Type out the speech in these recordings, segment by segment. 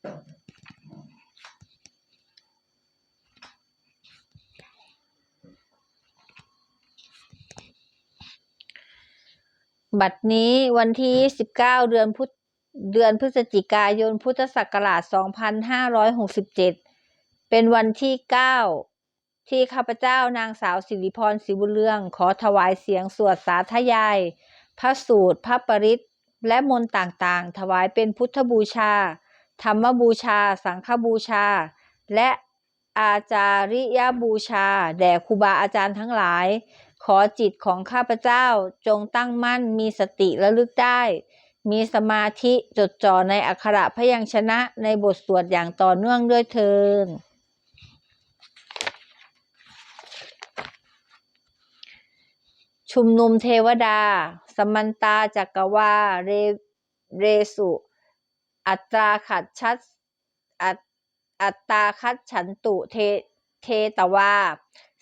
บัดนี้วันที่ 19 เดือนพุธเดือนพฤศจิกายนพุทธศักราช 2567 เป็นวันที่ 9 ที่ข้าพเจ้านางสาวสิริพรศรีบุญเรือง ขอถวายเสียงสวดสาธยาย พระสูตร พระปริตและมนต์ต่างๆ ถวายเป็นพุทธบูชา ธรรมบูชา สังฆบูชา และอาจาริยบูชา แด่ครูบาอาจารย์ทั้งหลาย ขอจิตของข้าพเจ้าจงตั้งมั่นมีสติระลึกได้ มีสมาธิจดจ่อในอักขระพยัญชนะในบทสวดอย่างต่อเนื่องด้วยเทินชุมนุมเทวดา สมันตาจักรวา เรเรสุ อัตราขัดชัดอัตอัตตาคัดฉันตุเทเทตวา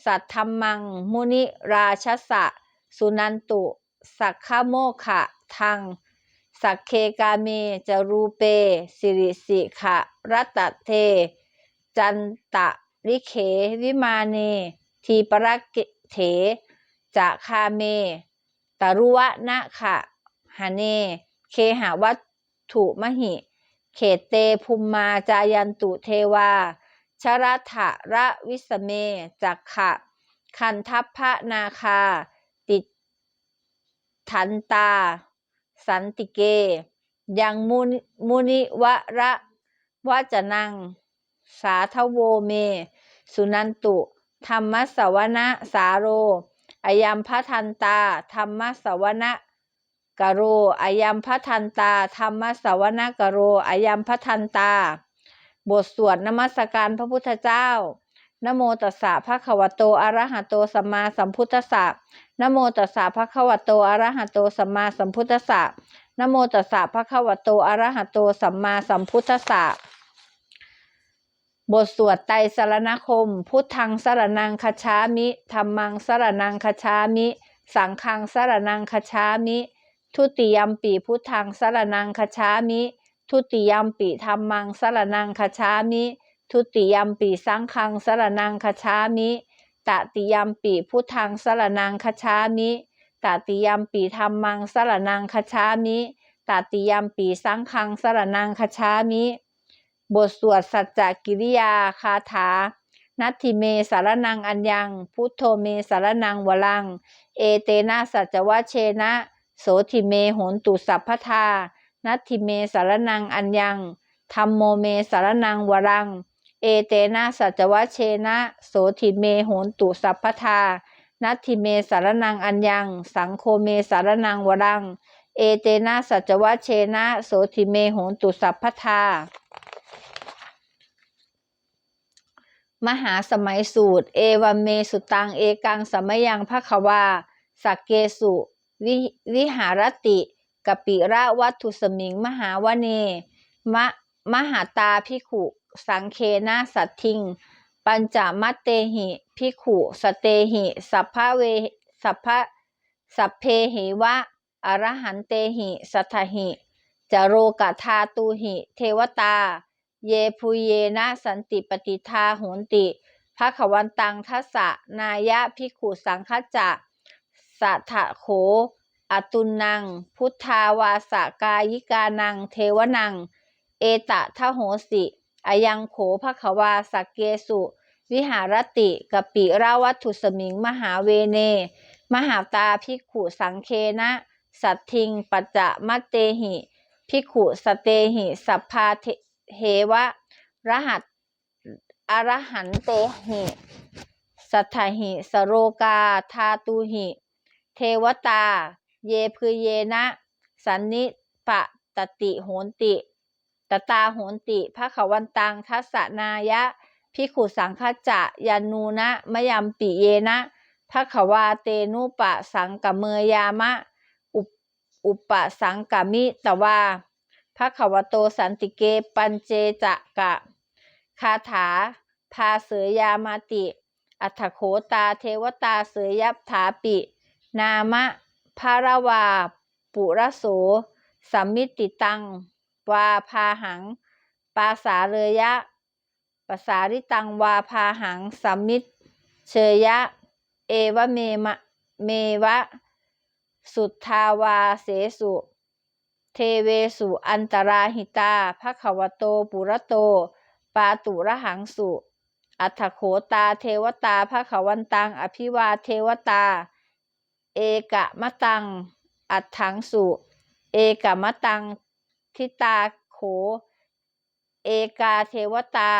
สัทธรรมัง มุนิราชสะ สุนันตุ สักขโมขะทัง สักเคกาเมจรูเป สิริสิขะรัตเท จันตะริเขวิมาเน ทีปรักเถจะคาเมตรุวะนะขะหะเน เคหาวัตถุมหิ เขตเตภูมมาจายันตุเทวา ชรัฐะระวิสเม จักขะ คันทัพพระนาคา ติทันตา สันติเก ยังมุนมุนิวะระวจนัง สาทโวเม สุนันตุ ธรรมสวนะสาโรอายัมพะทันตา ธรรมสวนะ กโรอายัมพะทันตา ธรรมสวนกโรอายัมพะทันตา บทสวดนมัสการพระพุทธเจ้านโมตัสสะภะคะวะโตอะระหะโตสัมมาสัมพุทธัสสะนโมตัสสะภะคะวะโตอะระหะโตสัมมาสัมพุทธัสสะนโมตัสสะภะคะวะโตอะระหะโตสัมมาสัมพุทธัสสะบทสวดไตรสรณคม พุทธังสรนังคชามิธัมมังสรนังคชามิ สังฆังสรนังคชามิ ทุติยมปีพุทธังสรนังคชามิ ทุติยมปีธัมมังสรนังคชามิ ทุติยมปีสังฆังสรนังคชามิตติยมปีพุทธังสรนังคชามิตติยมปีธัมมังสรนังคชามิตติยมปีสังฆังสรนังคชามิ บทสวดสัจจกิริยาคาถา นัตถิเมสารนังอัญญัง พุทโธเมสารนังวลัง เอเตนะสัจวะเชนะ โสธิเมโหนตุสัพพทา นัตถิเมสารนังอัญญังธรรมโมเมสารนังวรัง เอเตนะสัจวะเชนะ โสธิเมโหนตุสัพพทา นัตถิเมสารนังอัญญัง สังโฆเมสารนังวรัง เอเตนะสัจวะเชนะ โสธิเมโหนตุสัพพทามหาสมัยสูตร เอวัมเมสุตัง เอกังสมยังภควา สักเกสุ วิวิหารติกปิระวัตถุสมิง มหาวเน มะมหาตาพิขุ สังเคนะสัตทิง ปัญจมัตเตหิพิขุสเตหิ สัพพะเวสัพพะสัพเพหิวะอรหันเตหิสัทหิจโรกธาตูหิ เทวตา เยภูเยนะสันติปฏิทาโหนติภะขวันตังทัสสะนายะพิขุสังคจะ สัทะโข อตุนัง พุทธาวาสกายิกานัง เทวนัง เอตะทะโหสิอายังโขภะขวาสักเกสุ วิหารติกปิราวัตถุสมิง มหาเวเน มหาตาพิกขุสังเคนะ สัตทิงปัจจะมัตเตหิพิกขุสเตหิสัพพาเทเหวะ รหัสอรหันเตหิ สัทธหิสโรกา ธาตุหิ เทวตา เยพืเยนะ สันนิปะตติโหนติ ตตาโหนติภะขวันตังทัสนายะพิขุสังคจะยานูนะมะยัมปิเยนะภะขวาเตนุปะสังกเมยามะอุปอุปสังกมิตวาพระขวโตสันติเกปัญเจจะกะ คาถา พาเสยยามาติ อัฏฐโขตาเทวตาเสยยับถาปิ นามะภารวา ปุระโสสัมมิติตัง วาพาหัง ปาสาเลยะปสาริตัง วาพาหัง สัมมิตเชยะ เอวะเมมะ เมวะ สุทธาวาเสสุ เทเวสุอันตราหิตาภควโต ปุระโต ปาตุระหังสุอัฏฐโขตาเทวตาภควันตัง อภิวาเทวตา เอกะมะตัง อัฏฐังสุ เอกะมะตัง ทิตาโข เอกาเทวตา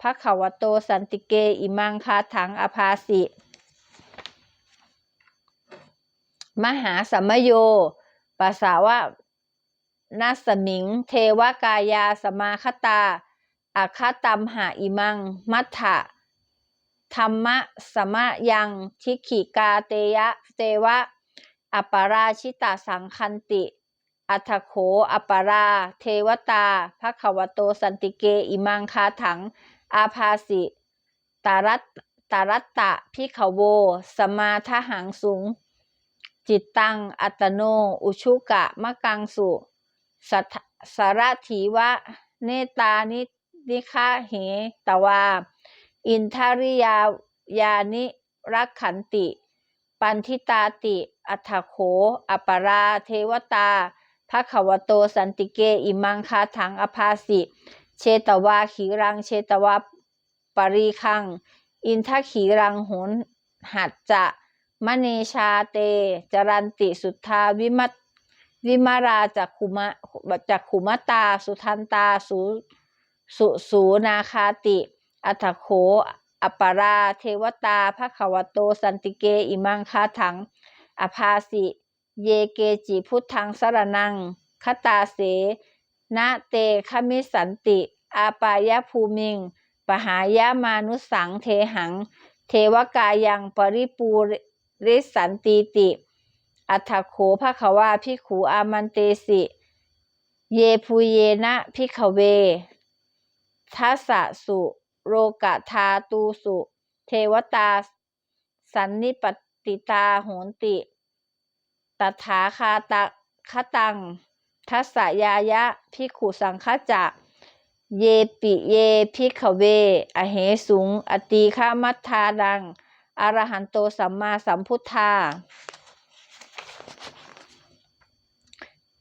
ภควโตสันติเก อิมังคาถังอภาสิ มหาสัมโยปัสสาวะนัสมิง เทวกายาสมาคตาอาคาตัมหาอิมัง มัทธะ ธรรมะสมะยังทิขิกาเตยะเตวะ อัปปราชิตาสังคันติ อัทโขอัปปรา เทวตาภควโตสันติเกอิมังคาถัง อาภาสิตารัตตารัตตะพิขโว สมาทหังสุงจิตตัง อัตโน อุชุกะมะกังสุสัทสารถีวะ เนตานินิคาเหตวา อินทาริยายานิรักขันติ ปันทิตาติ อัฐโข อัปปรา เทวตาภควโตสันติเก อิมังคาถังอภาสิ เชตวาขีรัง เชตวาปรีคัง อินทขีรังโหนหัดจะมเนชาเต จรันติสุทธาวิมัตวิมาราจักขุมะจักขุมตา สุทันตา สุสุสูนาคาติ อัฐโขอปปรา เทวตาภควโต สันติเก อิมังคาถัง อภาสิ เยเกจิพุทธังสรนังคตาเสนะเตคมิสันติ อาปายภูมิง ปหายามานุสังเทหัง เทวกายังปริปูริสันติติ อัฏฐโขภควาพิขูอามันเตสิ เยภูเยนะพิขเวทัสสะสุ โรกะทาตูสุ เทวตา สันนิปติตาโหนติ ตถาคาตะคตัง ทัสยายะพิขุสังคจะเยปิเยพิขเว อเหสุง อตีฆามัทธาดัง อรหันโตสัมมาสัมพุทธา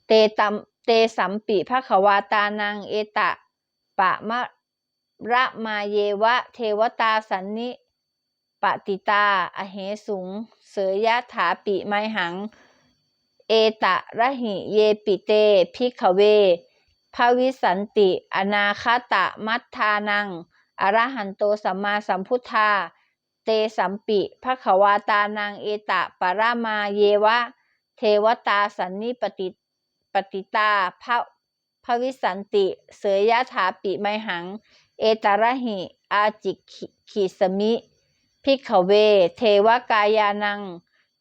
เตตัมเตสัมปิภควาตานัง เอตะ ปะมะ ระมาเยวะ เทวตาสันนิปติตา อเหสุง เสยยะถาปิไมหัง เอตะระหิเยปิเต พิขเวภวิสันติ อนาคตะมัทธานัง อรหันโตสัมมาสัมพุทธา เตสัมปิภควาตานัง เอตะปรามาเยวะ เทวตาสันนิปติปติตาภ ภวิสันติ เสยยะถาปิไมหัง เอตระหิ อาจิขิสมิ พิขเว เทวกายานัง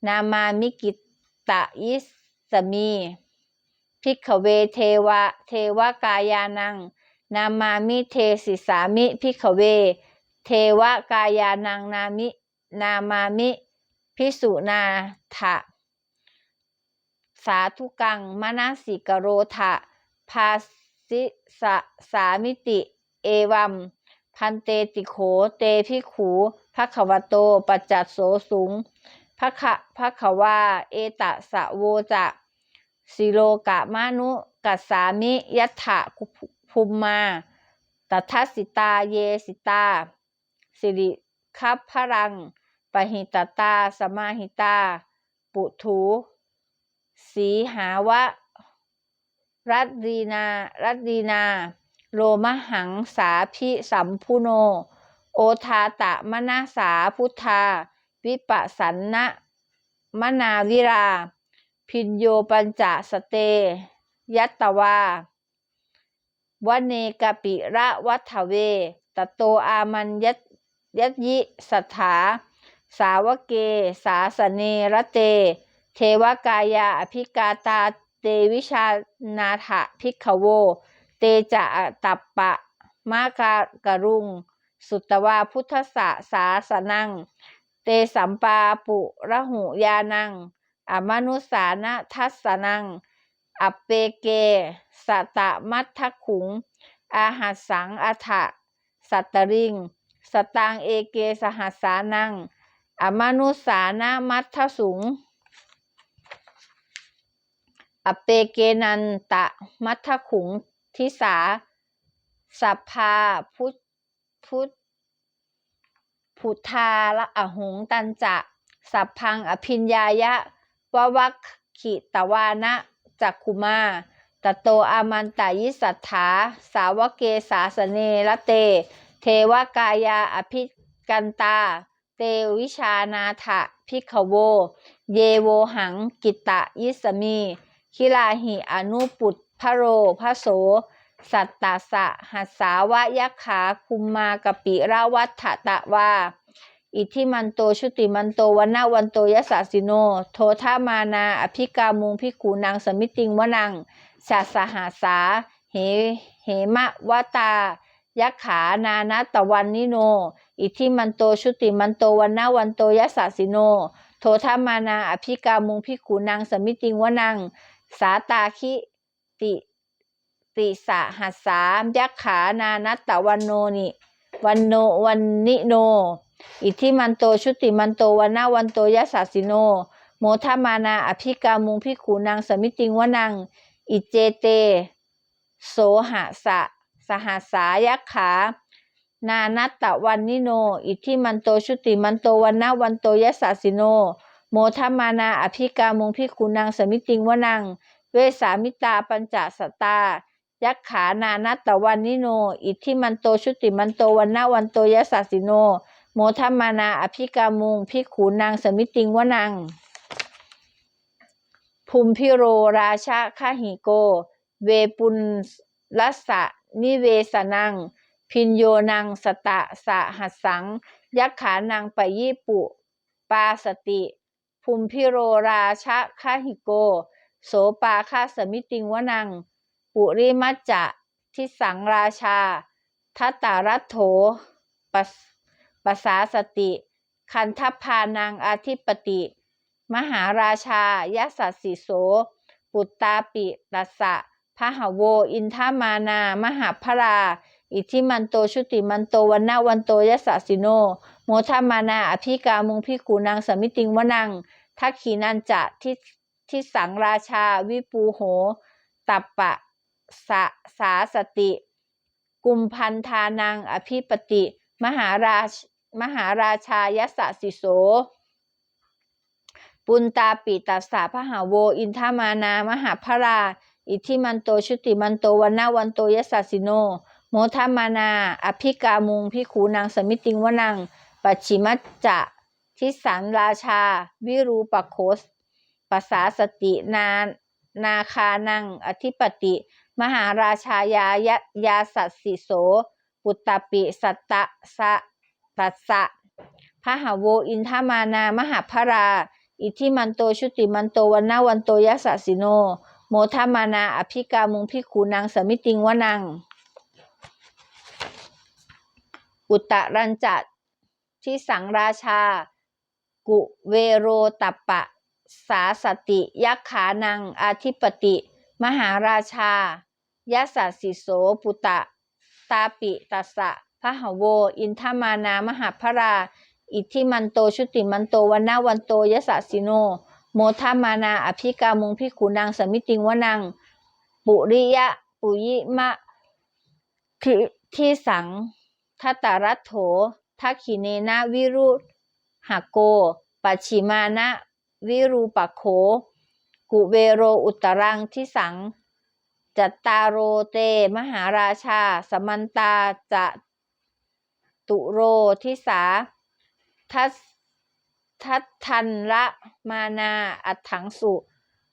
นามามิกิตะยิสมีพิขเวเทวะ เทวกายานัง นามามิเทสิสามิพิขเว เทวกายานังนามิ นามามิ พิสุนาถะ สาธุกังมนาสิกโรทะ ภาสิสะสามิติ เอวัม พันเตติโข เตพิขูภควโต ปัจจัตโสสุงภคะภควา เอตะสะโวจะสิโลกะมานุกัสสามิยัตถะภูมมาตัทสิตาเยสิตา สิริคัพพรัง ปหิตตา สมาหิตา ปุถู สีหาวะ รัตดีนารัตดีนา โลมหังสาพิสัมพุโน โอทาตะมนาสาพุทธา วิปัสสันนะมนาวิรา พินโยปัญจสเต ยัตตวาวเนกปิระวัฏเว ตโตอามันยัตยัตยิสัทธา สาวเก สาสเนระเต เทวกายาอภิกาตา เตวิชานาถะพิกขโว เตจะตัปปะมากากรุง สุตวาพุทธสะสาสนัง เตสัมปาปุระหุยานัง อมนุสานะทัสนัง อัปเปเก สตะมัททขุง อาหัสสังอัฐะสัตตริง สตังเอเกสหัสานัง อมนุสานามัทธสุง อเปเกนันตะมัทธขุงทิสาสัพพาพุทพุทพุทธาละอหงตันจะสัพพังอภิญญายะววัคขิตวานะจักคุมาตโตอามันตายิสัทธาสาวกเกสาสเนละเต เทวกายาอภิกันตา เตวิชานาถะพิกขโว เยโวหังกิตตะยิสมี คิลาหิอนุปุตพโรพระโส สัตตาสะหัสสาวะยักขาคุมมากปิราวัฏฐตะวาอิทิมันโตชุติมันโตวันนาวันโตยสสสิโน โทธามานา อภิกามุงพิกูนางสมิติงวนังชาสหาสา เหเหมะวตายักขานานาตะวันนิโน อิทิมันโตชุติมันโตวันนาวันโตยสสสิโน โทธามานา อภิกามุงพิกูนางสมิติงวนัง สาตาคิติติสะหัสสามยักขานานัตตะวันโนนิวันโนวันนิโน อิทิมันโตชุติมันโตวันนาวันโตยะสสสิโน โมทามานาอภิกามุงพิขูนางสมิติงวนัง อิเจเต โสหะสะสหัสายักขานานัตตะวันนิโน อิทิมันโตชุติมันโตวันนาวันโตยะสสสิโน โมทมานาอภิกามุงพิขูนางสมิติงวนัง เวสามิตาปัญจสตา ยักขานานัตตะวันนิโน อิทธิมันโตชุติมันโตวันนาวันโตยสสสิโน โมทมานาอภิกามุงพิกขูนางสมิติงวนัง ภูมิพิโรราชาคาหิโก เวปุลลัสสะนิเวสนัง พินโยนังสตะสะหัสสัง ยักขานังปยิปุปาสติ ภูมิพิโรราชาคาหิโก โสปาคาสมิติงวนัง ปุริมัจจะทิสังราชา ทัตตารัตโถปัสปสาสติ คันทพานังอาทิปติ มหาราชายสัสสิโส ปุตตาปิตัสสะพหโว อินทามานามหาพรา อิทธิมันโตชุติมันโตวันนาวันโตยะสัสิโน โมทามานาอภิกามุงพิกูนางสมิติงวนังทักขีนันจะทิทิสังราชาวิปูโห ตัปปะสะสาสติ กุมพันธานังอภิปติ มหาราชมหาราชายสสสิโส ปุนตาปิตัสสะพหาโว อินทามานามหาพรา อิทธิมันโตชุติมันโตวันนาวันโตยสสสิโน โมทามานา อภิกามุงพิขูนางสมิติงวนัง ปัจฉิมัจจะทิสันราชา วิรูปโคสปสาสตินานาคานัง อธิปติ มหาราชายายะยาสัสสิโส ปุตตปิสัตตะสะตัสสะพหาโวอินทามานามหาพรา อิทิมันโตชุติมันโตวันนาวันโตยสสสิโน โมทามานา อภิกามุงพิขูนางสมิติงวนัง อุตตรัญจัตที่สังราชา กุเวโรตัปปะสาสติยักขานังอาทิปติ มหาราชายะสัสิโสปุตตะ ตาปิตัสสะพระหโว อินทามานามหาพรา อิทธิมันโตชุติมันโตวันนาวันโตยสสสิโน โมทามานาอภิกามุงพิขูนางสมิติงวนัง ปุริยะปุยิมะทิที่สัง ทัตตารัตโถทักขิเนนะวิรุหโก ปัจฉิมานะวิรูปโข กุเวโรอุตรังที่สัง จัตตาโรเต มหาราชา สมันตาจะตุโรทิสา ทัสทัตทันละมานาอัถังสุ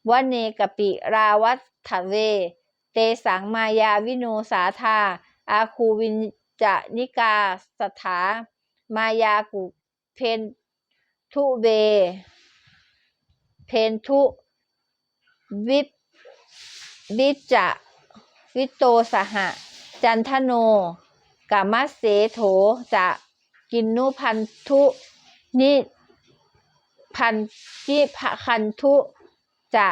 วเนกปิราวัตถเว เตสังมายาวิโนสาธาอาคูวิน จะนิกาสถามายากุเพนทุเวเพนทุวิปวิจะวิโตสหะจันทโนกามัสเสโถจะกินนุพันธุนิพันธิพันธุจะ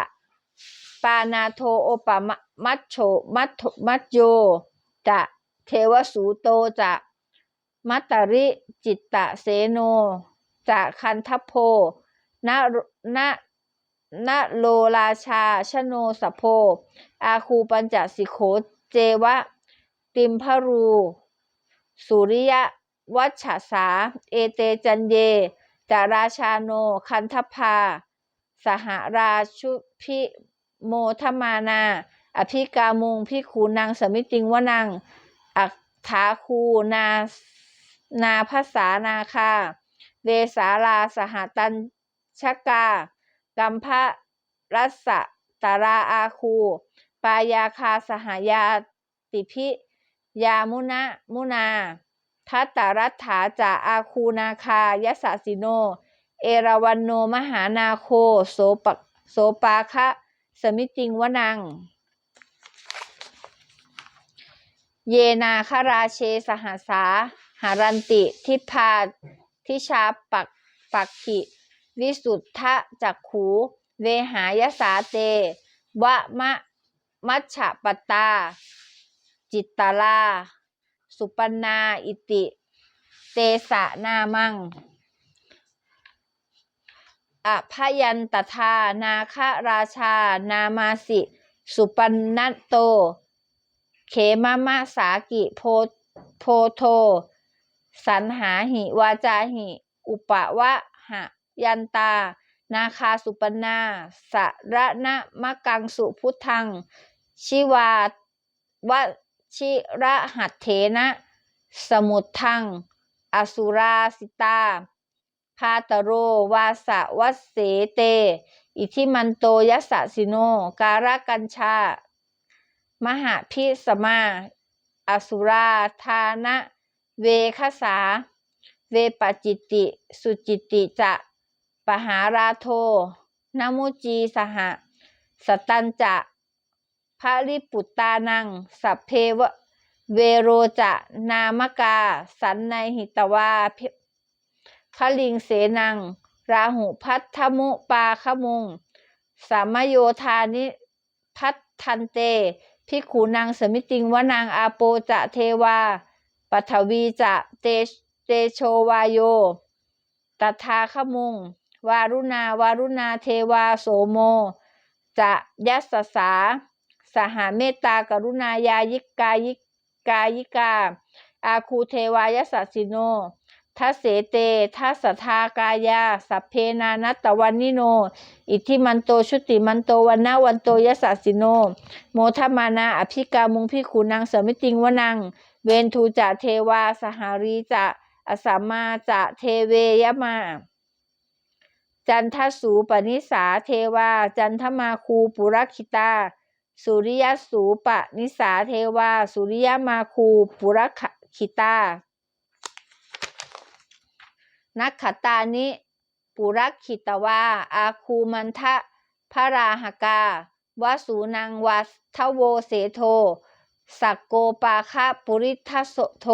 ปานาโทโอปะมัชโชมัทโธมัจโยจะ เทวสูโตจะมัตตริจิตตะเสโนจะคันทพโพนะนะนะโลราชาชโนสโพ อาคูปัญจสิโขเจวะ ติมพรู สุริยวัชสา เอเตจันเยจาราชาโน คันทพาสหราชุพิโมทมานา อภิกามุงพิขูนางสมิติงวนัง อักถาคูนานาภาษานาคา เวสาลาสหตัญชกา กัมพะรัสสะตาราอาคู ปายาคาสหายาติพิยามุนะมุนาทัตตารัฐาจาอาคูนาคายสสสิโน เอราวันโนมหานาโค โสปโสปาคะ สมิติงวนัง เยนาคราเชสหสาหารันติ ทิพาทิชาปักปักขิวิสุทธะจักขูเวหายสาเต วะมะมัชฉปตตาจิตตาลา สุปันนาอิติ เตสะนามังอภยันตทา นาคราชา นามาสิ สุปันนโต เขมมะสากิโพโพโท สันหาหิวาจาหิ อุปวะหะยันตา นาคาสุปนาสะระนะมะกังสุพุทธัง ชิวาวชิระหัตเถนะ สมุทัง อสุราสิตา พาตโร วาสะวัสเสเต อิทิมันโตยสะสิโน การกัญชา มหาพิสมาอสุราธานะ เวคสา เวปจิติ สุจิติจะปหาราโทนมุจีสหสตันจะพระริปุตตานัง สัพเพวเวโรจะนามกา สันในหิตวาคลิงเสนัง ราหุพัทธมุปาขมุง สามโยธานิพัททันเต พิกขูนางสมิติงวนางอาโปจะเทวาปัทวีจะเตเตโชวายโยตถาขมุง วารุณาวารุณาเทวาโสโม จะยัสสสาสหเมตตากรุณายายิกายิกายิกา อาคูเทวายสสสิโน ทัสเสเตทัสสทากายา สัพเพนานัตตวันนิโน อิทธิมันโตชุติมันโตวันนาวันโตยสสสิโน โมทมานาอภิกามุงพิขูนางสมิติงวนัง เวนทูจะเทวาสหารีจะอสัมมาจะเทเวยมา จันทสูปนิสาเทวา จันทมาคูปุรคิตา สุริยสูปนิสาเทวา สุริยมาคูปุรคิตา นักขตานิ ปุรคิตวา อาคูมันทะพระราหกาวสูนังวัทโวเสโท สักโกปาคะปุริทัสโท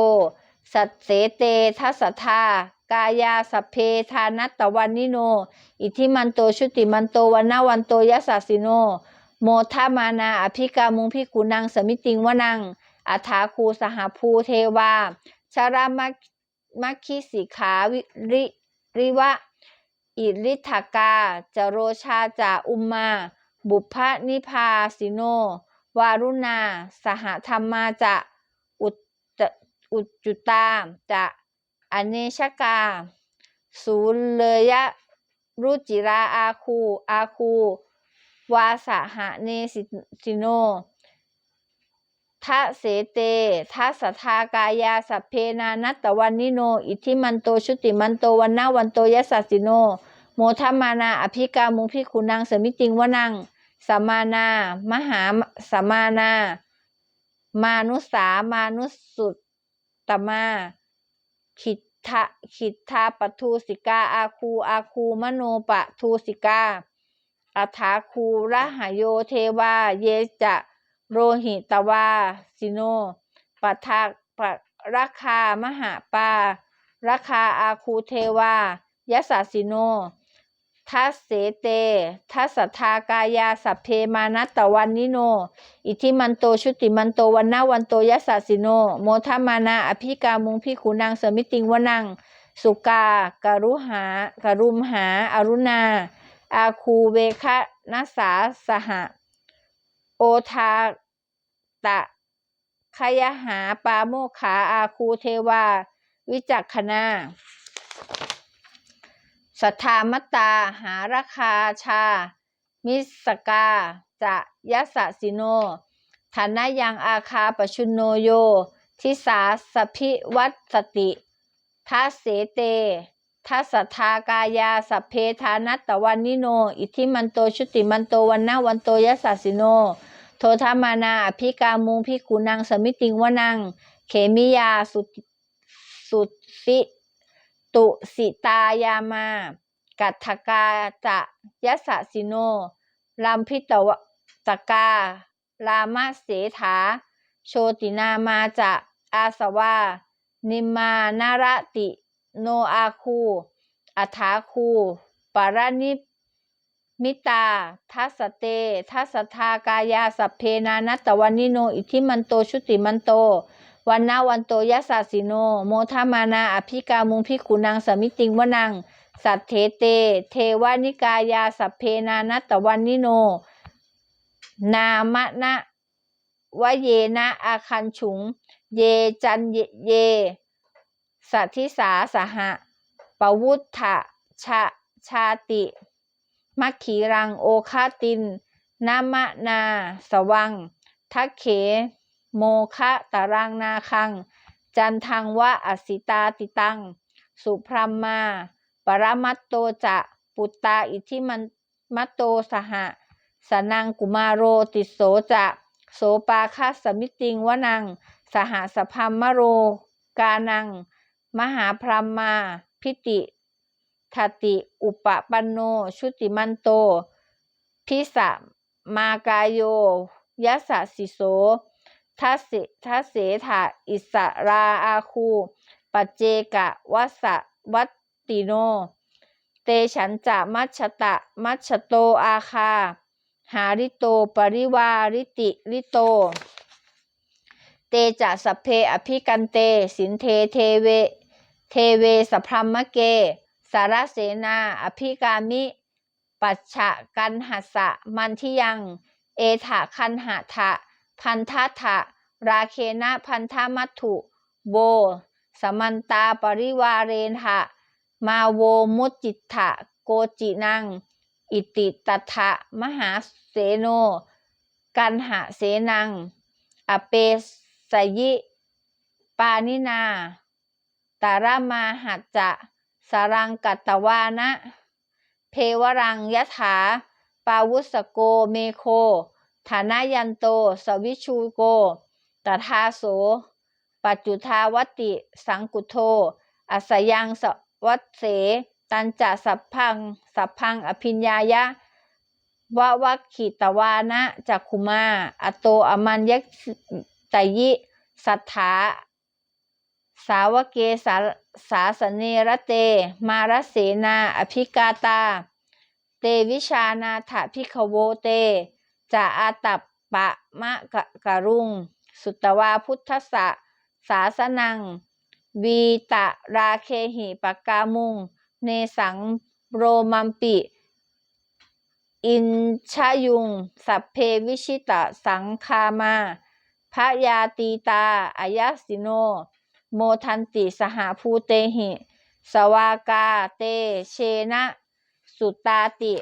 สัตเสเตทัสทากายาสเพทานัตตวันนิโน อิทิมันโตชุติมันโตวันนาวันโตยัสสสสิโน โมทามานาอภิกามุงพิกุนังสมิติงวนังอัฐาคูสหภูเทวาชารามัค มัคคิสิขาวิริริวะ อิริทากาจโรชาจาอุมมา บุพนิพาสิโน วารุณา สหธรรมาจะอุตตอุจจุตาจะอเนชกา สูเลยะ รุจิราอาคู อาคู วาสหะเนสิโน ทะเสเตทัสสทากายาสัพเพนานัตตวันนิโน อิทิมันโตชุติมันโตวันนาวันโตยัสสสสิโน โมทมมานา อภิกามุงพิคุนังสมิติงวนังสมานา มหาสมานา มานุสามานุสุตตมา ขิทะขิทาปทูสิกา อาคู อาคูมโนปะทูสิกาอัฐาคูระหโยเทวา เยจะ โรหิตวาสิโนปัทาปะราคามหาปาราคาอาคูเทวายสสสิโนทัสเสเต ทัสทากายาสัพเพมานัตตวันนิโน อิทิมันโตชุติมันโตวันนาวันโตยสสะสิโน โมทมานาอภิกามุงพิขุนางสมิติงวนัง สุกาการุหาการุมหาอารุณา อาคูเวคะนัสสาสหะ ทาตะขยหาปาโมขาอาคูเทวา วิจักขณาสัทธามตตาหาราคาชา มิสกา จะยัสสะสิโนฐานะยังอาคาปชุนโนโย ทิสาสพิวัตสติทัสเสเตทัสทากายาสเพทานัตตวันนิโน อิทิมันโตชุติมันโตวันนาวันโตยัสสะสิโน ทธามานาอภิกามุงพิกุนังสมิติงวนัง เขมิยาสุสุสิตุสิตายามา กัตถกาจะยัสะสิโนลัมพิตวตการามาเสถา โชตินามาจะอาสวา นิมานารติ โนอาคูอัฐาคูปารนิ มิตา ทัสเต ทัสทากายาสัพเพนานัตวันนิโน อิทิมันโต ชุติมันโต วันนาวันโตยัสสสิโน โมทามานา อภิกามุงพิกุนังสมิติงวนัง สัทเทเต เทวานิกายาสัพเพนานัตวันนิโน นามะนะวะเยนะอาคันฉุง เยจันเยเยสัทธิสาสหะปวุฒธะชาชาติ มัคคีรังโอคาตินนามะนา สวัง ทักเข โมคะตารังนาคัง จันทังวะอสิตาติตัง สุพรมมา ปรมัตโตจะปุตตาอิทิมันมัตโตสหะสนังกุมารโรติโสจะโสปาคัสสมิติงวนัง สหสพัมมโร กานัง มหาพรหมมา พิติ ทติ อุปปันโน ชุติมันโต พิสะมากายโยยัสสะสิโสทัสเสทัสเสถาอิสราอาคู ปัจเจกะวัสวัตติโน เตฉันจะมัชตะ มัชโตอาคา หาริโต ปริวาริติริโต เตจะสัพเพอภิกันเต สินเทเทเว เทเวสพรหมะเก สารเสนา อภิกามิ ปัจฉะกันหัสะมันทิยัง เอถะคันหะทะ พันทะทะ ราเคนะพันธมัตถุ โบ สมันตาปริวาเรนทะมาโวมุจิตถะโกจินัง อิติตัทะมหาเสโน กันหะเสนัง อเปสยิ ปานินา ตารามาหัจจะ สารังกัตตวานะเพวรังยถา ปาวุสโกเมโค ฐานายันโต สวิชูโก ตถาโส ปัจจุทาวติ สังกุโท อัสยังสวัตเส ตันจะสัพพัง สัพพังอภิญญายะวะวัคขิตวานะจักขุมา อโตอมันยักตยิ สัทธา สาวเกสาสาสเนรเต มารเสนา อภิกาตา เตวิชานาถพิขโวเตจะอาตัปปะมะกะกะรุง สุตวาพุทธสะสาสนัง วีตะราเคหิปกามุง เนสังโรมัมปิ อินชายุง สัพเพวิชิตะสังคามาพระยาตีตาอายสิโน โมทันติสหภูเตหิ สวากาเตเชนะ สุตาติ